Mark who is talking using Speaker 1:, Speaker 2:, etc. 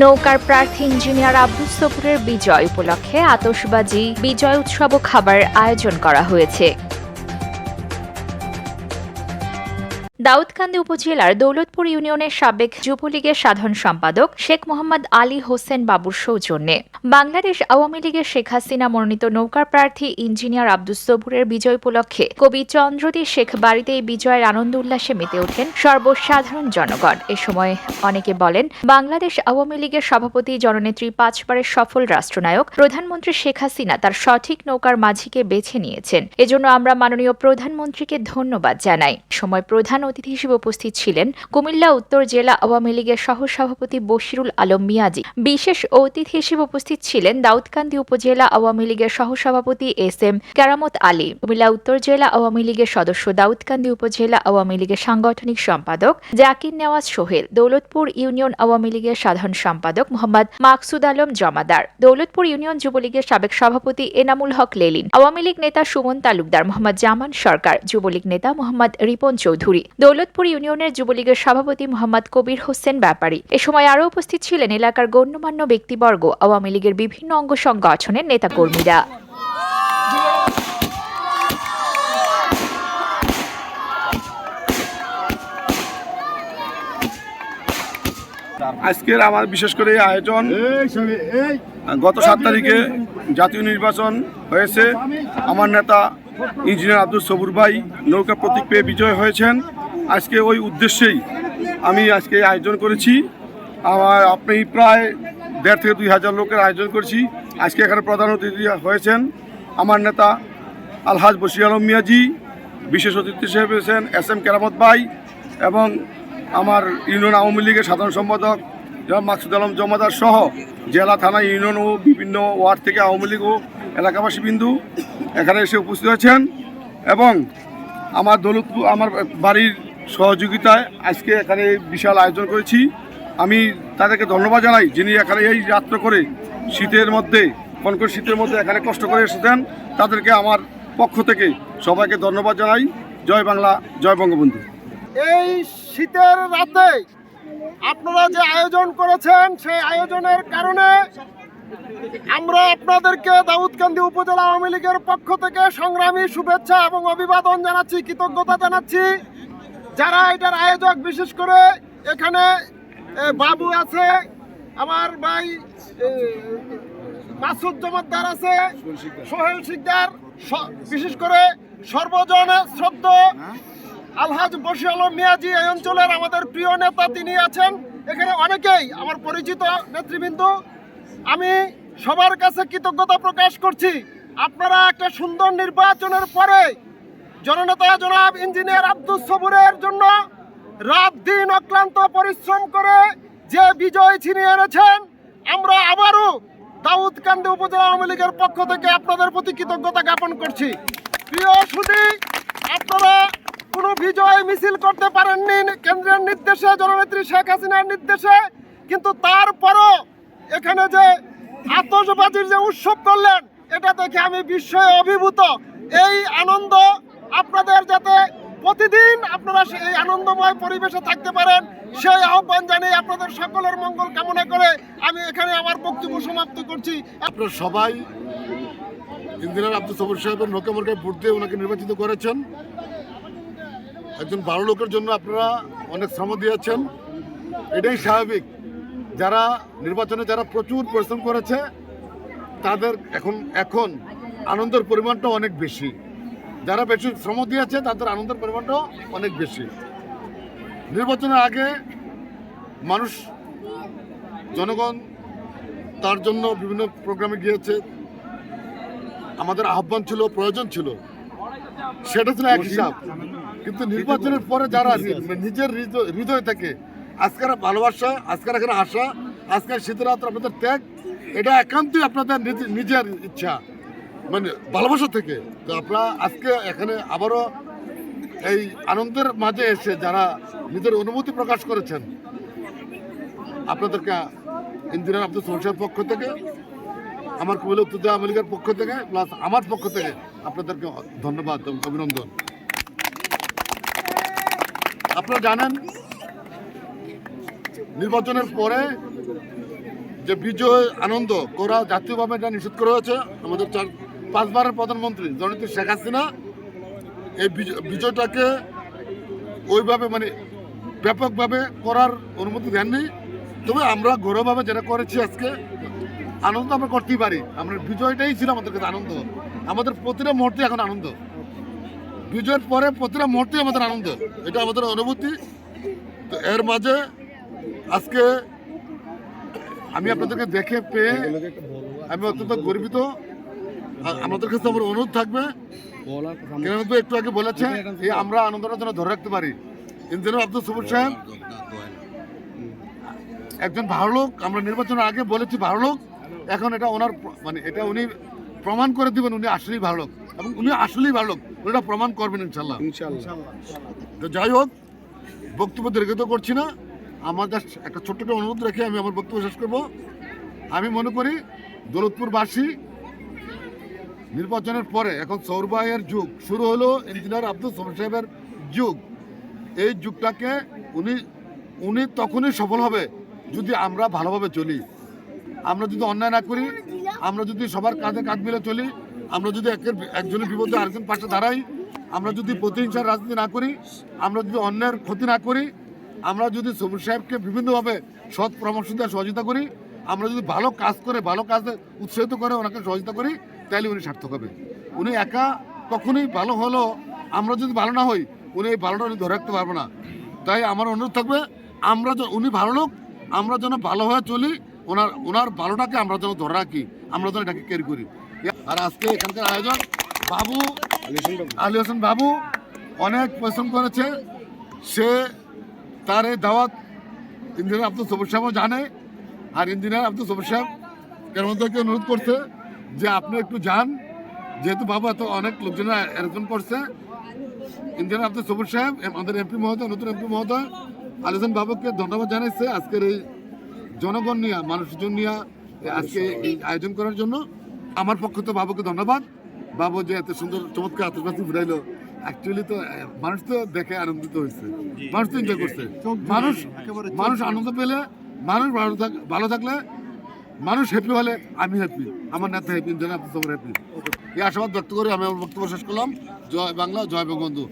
Speaker 1: নৌকার প্রার্থী ইঞ্জিনিয়ার আব্দুল সফুরের বিজয় উপলক্ষে আতসবাজি বিজয় উৎসব ও খাবার আয়োজন করা হয়েছে। দাউদকান্দি উপজেলার দৌলতপুর ইউনিয়নের সাবেক যুবলীগের সাধারণ সম্পাদক শেখ মোহাম্মদ আলী হোসেন বাবুর সৌজন্যে। বাংলাদেশ আওয়ামী লীগের শেখ হাসিনা মনোনীত নৌকার প্রার্থী ইঞ্জিনিয়ার আব্দুস সবুরের বিজয় উপলক্ষে কবি চন্দ্রদী শেখ বাড়িতে এই বিজয়ের আনন্দ উল্লাসে মেতে ওঠেন সর্বসাধারণ জনগণ। এ সময় অনেকে বলেন, বাংলাদেশ আওয়ামী লীগের সভাপতি জননেত্রী পাঁচবারের সফল রাষ্ট্রনায়ক প্রধানমন্ত্রী শেখ হাসিনা তার সঠিক নৌকার মাঝিকে বেছে নিয়েছেন। এজন্য আমরা মাননীয় প্রধানমন্ত্রীকে ধন্যবাদ জানাই। সময় প্রধান অতিথি হিসেবে উপস্থিত ছিলেন কুমিল্লা, উত্তর জেলা আওয়ামী লীগের সহসভাপতি বশিরুল আলম মিয়াজি। বিশেষ অতিথি হিসেবে উপস্থিত ছিলেন দাউদকান্দি উপজেলা আওয়ামী লীগের সহসভাপতি এস এম কেরামত আলী, কুমিল্লা, উত্তর জেলা আওয়ামী লীগের সদস্য দাউদকান্দি উপজেলা আওয়ামী লীগের সাংগঠনিক সম্পাদক জাকির নেওয়াজ সোহেল, দৌলতপুর ইউনিয়ন আওয়ামী লীগের সাধারণ সম্পাদক মোহাম্মদ মাকসুদ আলম জমাদার, দৌলতপুর ইউনিয়ন যুবলীগের সাবেক সভাপতি এনামুল হক লেলিন, আওয়ামী লীগ নেতা সুমন তালুকদার, মোহাম্মদ জামান সরকার, যুবলীগ নেতা মোহাম্মদ রিপন চৌধুরী দৌলতপুর ইউনিয়নের যুবলীগের সভাপতি মোহাম্মদ কবির হোসেন ব্যাপারী। এ সময় আরও উপস্থিত ছিলেন এলাকার গণ্যমান্য ব্যক্তিবর্গ, আওয়ামী লীগের বিভিন্ন অঙ্গ সংগঠনের নেতাকর্মীরা।
Speaker 2: আজকের আমার বিশেষ করে আয়োজন, গত সাত তারিখে জাতীয় নির্বাচন হয়েছে। আমার নেতা ইঞ্জিনিয়ার আব্দুল সবুর ভাই নৌকা প্রতীক পেয়ে বিজয় হয়েছেন। আজকে ওই উদ্দেশ্যেই আমি আজকে আয়োজন করেছি। আমার আপনি প্রায় দেড় থেকে দুই হাজার লোকের আয়োজন করেছি। আজকে এখানে প্রধান অতিথি হয়েছেন আমার নেতা আলহাজ বশির আলম মিয়াজি, বিশেষ অতিথি হিসেবে হয়েছেন এস এম কেরামত ভাই এবং আমার ইউনিয়ন আওয়ামী লীগের সাধারণ সম্পাদক জনাব মাকসুদ আলম জমাদার সহ জেলা, থানা, ইউনিয়ন ও বিভিন্ন ওয়ার্ড থেকে আওয়ামী লীগ ও এলাকাবাসী বিন্দু এখানে এসে উপস্থিত হয়েছেন এবং আমার দৌলতপুর, আমার বাড়ির সহযোগিতায় আজকে এখানে বিশাল আয়োজন করেছি। আমি তাদেরকে ধন্যবাদ জানাই যিনি এখানে এই যাত্রা করে শীতের মধ্যে কনকন শীতের মধ্যে এখানে কষ্ট করে এসেছেন। তাদেরকে আমার পক্ষ থেকে সবাইকে ধন্যবাদ জানাই। জয় বাংলা, জয় বঙ্গবন্ধু।
Speaker 3: এই শীতের রাতে আপনারা যে আয়োজন করেছেন, সেই আয়োজনের কারণে আমরা আপনাদেরকে দাউদকান্দি উপজেলা আওয়ামী লীগের পক্ষ থেকে সংগ্রামী শুভেচ্ছা এবং অভিবাদন জানাচ্ছি, কৃতজ্ঞতা জানাচ্ছি। যারা এটার আয়োজক, বিশেষ করে এখানে বাবু আছে, আমার ভাই মাসুদ জমাদ্দার আছে, সোহেল শিকদার বিশেষ করে সর্বজনের শ্রদ্ধ আলহাজ বশি আলম মিয়াজি এই অঞ্চলের আমাদের প্রিয় নেতা তিনি আছেন। এখানে অনেকেই আমার পরিচিত নেতৃবৃন্দ। আমি সবার কাছে কৃতজ্ঞতা প্রকাশ করছি। আপনারা একটা সুন্দর নির্বাচনের পরে জননেতা জনাব ইঞ্জিনিয়ার আব্দুল সবুরের জন্য রাত দিন অক্লান্ত পরিশ্রম করে যে বিজয় ছিনিয়ে এনেছেন, আমরা আবারও দাউদকান্দি উপজেলা আওয়ামী লীগের পক্ষ থেকে আপনাদের প্রতি কৃতজ্ঞতা জ্ঞাপন করছি। প্রিয় সুদী আপনারা কোনো বিজয় মিছিল করতে পারেননি কেন্দ্রের নির্দেশে, জননেত্রী শেখ হাসিনার নির্দেশে, কিন্তু তারপরও এখানে যে আতশবাজির যে উৎসব করলেন, এটা দেখে আমি বিস্ময়ে অভিভূত। এই আনন্দ আপনাদের যাতে প্রতিদিন আপনারা সে- এই আনন্দময় পরিবেশে থাকতে পারেন, সেই আহ্বান জানিয়ে আপনাদের সকলের মঙ্গল কামনা করে আমি এখানে আমার বক্তব্য সমাপ্ত করছি।
Speaker 4: আপনারা সবাই ইঞ্জিনিয়ার আব্দুল সবুর সাহেবের নৌকা ভোট দিয়ে ওনাকে নির্বাচিত করেছেন। একজন ভালো লোকের জন্য আপনারা অনেক শ্রম দিয়েছেন। এটাই স্বাভাবিক। যারা নির্বাচনে যারা প্রচুর পরিশ্রম করেছে, তাদের এখন এখন আনন্দের পরিমাণটা অনেক বেশি। যারা বেশি শ্রম দিয়েছে, তাদের আনন্দের পরিমাণটাও অনেক বেশি। নির্বাচনের আগে মানুষ, জনগণ তার জন্য বিভিন্ন প্রোগ্রামে গিয়েছে। আমাদের আহ্বান ছিল, প্রয়োজন ছিল। সেটা ছিল এক হিসাব। কিন্তু নির্বাচনের পরে যারা নিজের হৃদয়- থেকে আজকের ভালোবাসা, আজকের এখানে আসা, আজকের শীতের রাত্রে আপনাদের ত্যাগ, এটা একান্তই আপনাদের নিজ- নিজের ইচ্ছা। মানে ভালোবাসা থেকে। তো আপনারা আজকে এখানে আবারও এই আনন্দের মাঝে এসে যারা নিজের অনুভূতি প্রকাশ করেছেন, আপনাদেরকে ইন্দিরা আব্দুল সরষের পক্ষ থেকে, আমার কবিল উত্তর লীগের পক্ষ থেকে, প্লাস আমার পক্ষ থেকে আপনাদেরকে ধন্যবাদ এবং অভিনন্দন। আপনারা জানেন, নির্বাচনের পরে যে বিজয় আনন্দ করা জাতীয়ভাবে এটা নিষেধ করা হয়েছে, আমাদের চার পাঁচবারের প্রধানমন্ত্রী জননেত্রী শেখ হাসিনা, এই বিজয়- বিজয়টাকে ওইভাবে মানে ব্যাপকভাবে করার অনুমতি দেননি। তবে আমরা গৌরবভাবে যেটা করেছি আজকে, আনন্দ আমরা করতেই পারি। আমরা বিজয়টাই ছিল আমাদের কাছে আনন্দ। আমাদের প্রতিটা মুহূর্তে এখন আনন্দ। বিজয়ের পরে প্রতিটা মুহূর্তে আমাদের আনন্দ। এটা আমাদের অনুভূতি। তো এর মাঝে আজকে আমি আপনাদেরকে দেখে পেয়ে আমি অত্যন্ত গর্বিত। আমাদের কাছে আমার অনুরোধ থাকবে। কেন একটু আগে বলেছে এই আমরা আনন্দটা যেন ধরে রাখতে পারি। ইঞ্জিনিয়ার আব্দুল সবুর সাহেব একজন ভালো লোক আমরা নির্বাচনের আগে বলেছি ভালো লোক এখন এটা ওনার মানে এটা উনি প্রমাণ করে দিবেন উনি আসলেই ভালো লোক এবং উনি আসলেই ভালো লোক উনি এটা প্রমাণ করবেন ইনশাল্লাহ। তো যাই হোক বক্তব্য দীর্ঘিত করছি না। আমার কাছে একটা ছোট্ট একটা অনুরোধ রেখে আমি আমার বক্তব্য শেষ করব। আমি মনে করি দৌলতপুরবাসী নির্বাচনের পরে এখন সৌরবাহের যুগ। শুরু হলো ইঞ্জিনিয়ার আব্দুল সোমেন সাহেবের যুগ। এই যুগটাকে উনি উনি তখনই সফল হবে যদি আমরা ভালোভাবে চলি। আমরা যদি অন্যায় না করি, আমরা যদি সবার কাঁধে কাঁধ মিলে চলি, আমরা যদি একের, একজনের বিপদে আরেকজন পাশে দাঁড়াই, আমরা যদি প্রতিহিংসার রাজনীতি না করি, আমরা যদি অন্যের ক্ষতি না করি, আমরা যদি সবুজ সাহেবকে বিভিন্নভাবে সৎ পরামর্শ দেওয়ার সহযোগিতা করি, আমরা যদি ভালো কাজ করে, ভালো কাজে উৎসাহিত করে ওনাকে সহযোগিতা করি তাহলে উনি সার্থক হবে। উনি একা কখনোই ভালো হলো আমরা যদি ভালো না হই, উনি এই ভালোটা উনি ধরে রাখতে পারব না। তাই আমার অনুরোধ থাকবে, আমরা উনি ভালো লোক, আমরা যেন ভালো হয়ে চলি, ওনার ওনার ভালোটাকে আমরা যেন ধরে রাখি, আমরা যেন এটাকে কেয়ার করি। আর আজকে এখানকার আয়োজন, বাবু, আলী হোসেন বাবু অনেক পরিশ্রম করেছে। সে তার এই দাওয়াত ইঞ্জিনিয়ার আব্দুল সবুর সাহেবও জানে, আর ইঞ্জিনিয়ার আব্দুল সবুর সাহেব কেরামতকে অনুরোধ করছে যে আপনি একটু যান। যেহেতু বাবু এত অনেক লোকজনের অ্যারেঞ্জমেন্ট করছে। ইঞ্জিনিয়ার আব্দুল সবুর সাহেব আমাদের এমপি মহোদয় নতুন এমপি মহোদয় আলোচন বাবুকে ধন্যবাদ জানাইছে আজকের এই জনগণ নিয়ে মানুষজন নিয়ে আজকে এই আয়োজন করার জন্য। আমার পক্ষ তো বাবুকে ধন্যবাদ। বাবু যে এত সুন্দর চমৎকার আতসবাজি ঘুরাইলো অ্যাকচুয়ালি তো মানুষ তো দেখে আনন্দিত হয়েছে। মানুষ তো এনজয় করছে। মানুষ মানুষ আনন্দ পেলে মানুষ ভালো থাক ভালো থাকলে মানুষ হ্যাপি হলে আমি হ্যাপি আমার নেতা হ্যাপি জনাব হ্যাপি এই আশাবাদ ব্যক্ত করে আমি আমার বক্তব্য শেষ করলাম। জয় বাংলা, জয় বঙ্গবন্ধু।